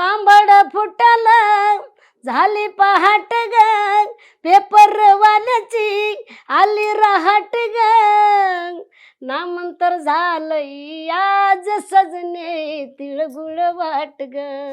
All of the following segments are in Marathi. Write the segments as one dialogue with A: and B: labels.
A: तांबड फुटल झाली पहाट ग. पेपर आली रहाट ग. नामंतर झालं आज सजने तिळगुळ वाट ग.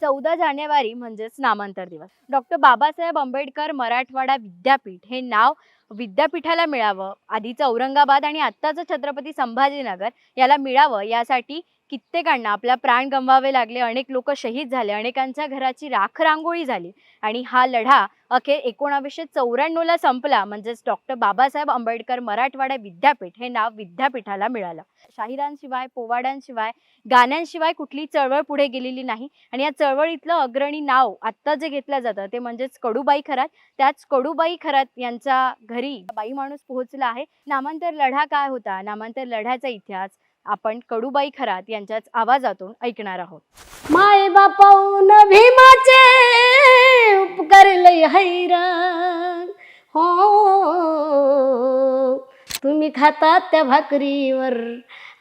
B: चौदा जानेवारी म्हणजेच नामांतर दिवस. डॉक्टर बाबासाहेब आंबेडकर मराठवाडा विद्यापीठ हे नाव विद्यापीठाला मिळावं. आधीचं औरंगाबाद आणि आत्ताचं छत्रपती संभाजीनगर याला मिळावं यासाठी कित्येकांना आपला प्राण गमवावे लागले अनेक लोक शहीद झाले अनेकांच्या घराची राख रांगोळी झाली. आणि हा लढा अखेर एकोणावीसशे चौऱ्याण्णवला संपला म्हणजेच डॉक्टर बाबासाहेब आंबेडकर मराठवाडा विद्यापीठ हे नाव विद्यापीठाला मिळालं. शाहिरांशिवाय पोवाड्यांशिवाय गाण्यांशिवाय कुठली चळवळ पुढे गेलेली नाही. आणि या चळवळीतलं अग्रणी नाव आत्ता जे घेतलं जातं ते म्हणजेच कडूबाई खरात. त्याच कडूबाई खरात यांच्या घरी बाई माणूस पोहोचला आहे. नामांतर लढा काय होता? नामांतर लढ्याचा इतिहास आपण कडूबाई खरात यांच्याच आवाजातून ऐकणार आहोत.
A: माय बापाऊन भीमाचे उपकार लय हैराण. हो तुम्ही खाता त्या भाकरीवर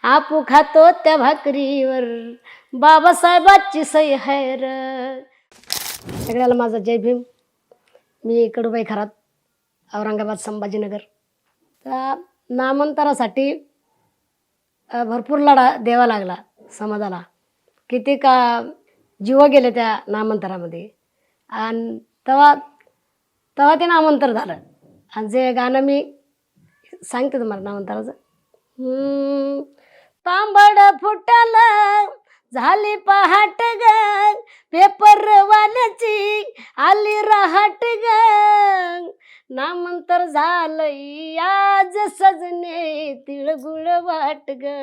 A: आपू खातो त्या भाकरीवर बाबासाहेबाची सई हैर सगळ्याला माझा जय भीम. मी कडूबाई खरात औरंगाबाद संभाजीनगर. त्या नामांतरासाठी भरपूर लढा द्यावा लागला समाजाला. किती का जीव गेले त्या नामांतरामध्ये. आणि तेव्हा तेव्हा ते नामांतर झालं. आणि जे गाणं मी सांगते तुम्हाला नामांतराचं. तांबड फुटलं झाली पहाट ग पेपर वाल्याची आली रहाट ग नामांतर झालंय आज सजने तिळगुळ वाट ग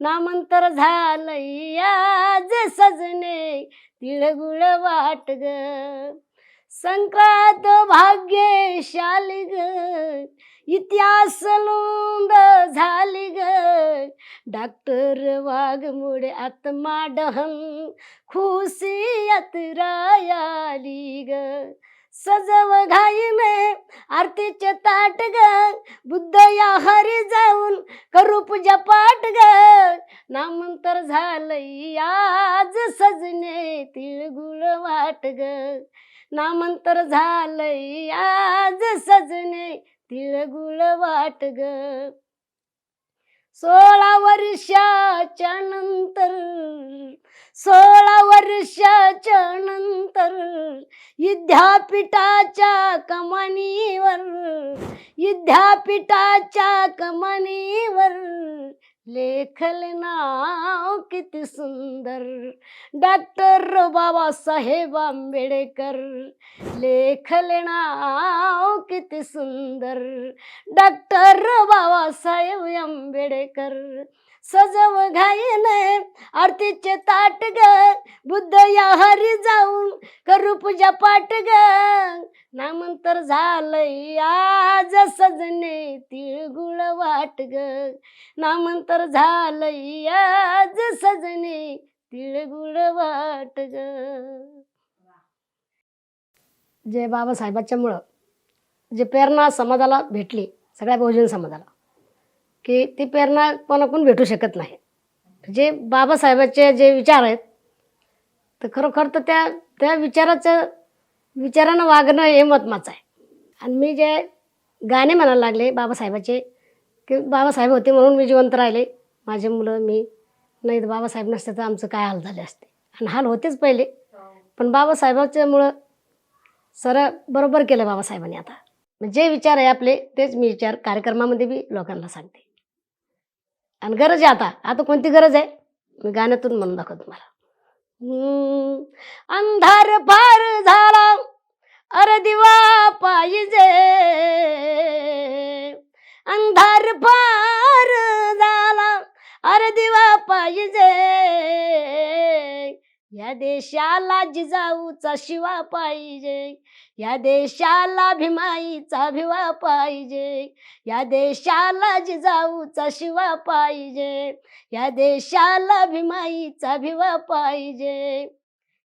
A: नामांतर झालंय आज सजने तिळगुळ वाट ग संक्रांत भाग्यशाली ग इतिहास लोंब झाली ग. डॉक्टर वाघमुळे आत्मा डहन खुशी यात्रायाली ग. सजव घाईने आरतीचे ताट ग. बुद्ध या हरी जाऊन करू पूजा पाठ ग. नामांतर झालंय आज सजने तिळगुळ वाट ग. नामांतर झालंय आज सजने तिळगुळ वाट ग. सोळा वर्षाच्या नंतर सोळा वर्षाच्या नंतर विद्यापीठाच्या कमानीवर विद्यापीठाच्या कमानीवर लेखल नाव किती सुंदर. डॉक्टर बाबासाहेब आंबेडकर. लेखल नाव किती सुंदर. डॉक्टर बाबासाहेब आंबेडकर. सजव घाईन आरतीचे ताट ग. बुद्ध या हरी जाऊन करू पूजा पाठ ग. नामंतर झालंय आज सजने तिळगुळ वाट ग. नामंतर झालंय आज सजने तिळगुळ वाट ग. जे बाबासाहेबांच्यामुळं जे प्रेरणा समाजाला भेटली सगळ्या बहुजन समाजाला. की ती प्रेरणा कोणाकडून भेटू शकत नाही. जे बाबासाहेबाचे जे विचार आहेत तर खरोखर तर त्या त्या विचाराचं विचारानं वागणं हे महत्त्वाचं आहे. आणि मी जे गाणे म्हणायला लागले बाबासाहेबाचे की बाबासाहेब होते म्हणून मी जिवंत राहिले. माझे मुलं मी नाही तर बाबासाहेब नसते तर आमचं काय हाल झाले असते. आणि हाल होतेच पहिले. पण बाबासाहेबाच्यामुळं सर बरोबर केलं बाबासाहेबांनी आता. जे विचार आहे आपले तेच मी विचार कार्यक्रमामध्ये बी लोकांना सांगते. आणि गरज आहे आता. आता कोणती गरज आहे? मी गाण्यातून म्हणून दाखवतो तुम्हाला. अंधार फार झाला. अरे दिवा पाहिजे. अंधार फार झाला. अरे दिवा पाहिजे. या देशाला जिजाऊचा शिवा पाहिजे. या देशाला भीमाईचा भिवा पाहिजे. या देशाला जिजाऊचा शिवा पाहिजे. या देशाला भीमाईचा भिवा पाहिजे.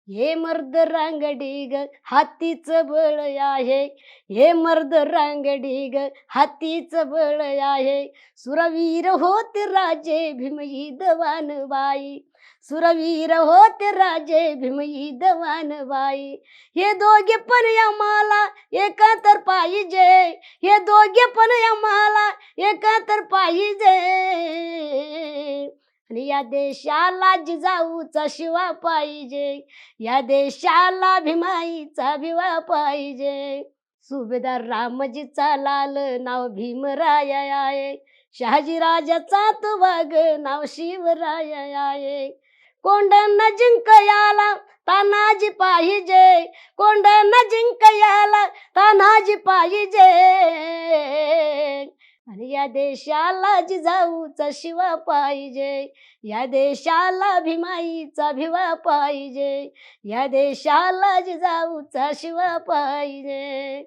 A: हे मर्द रांगडी ग हातीच बळ आहे. हे मर्द रांगडी ग हातीच बळ आहे. सुरवीर होत राजे भीमई दवान बाई सुरवीर होते राजे भीमई दवान बाई. हे दोघे पण आम्हाला एकांतर पाहिजे. हे दोघे पण आम्हाला एकांतर पाहिजे. आणि या देशाला जिजाऊचा शिवा पाहिजे. या देशाला भीमाईचा भिवा पाहिजे. सुभेदार रामजीचा लाल नाव भीमराय आहे. शहाजीराजाचा तो वाघ नाव शिवराय आहे. कोंडांना जिंकयाला तानाजी पाहिजे. कोंडांना जिंकयाला तानाजी पाहिजे. आणि या देशाला जिजाऊचा शिवा पाहिजे. या देशाला भीमाईचा भिवा पाहिजे. या देशाला जिजाऊचा शिवा पाहिजे.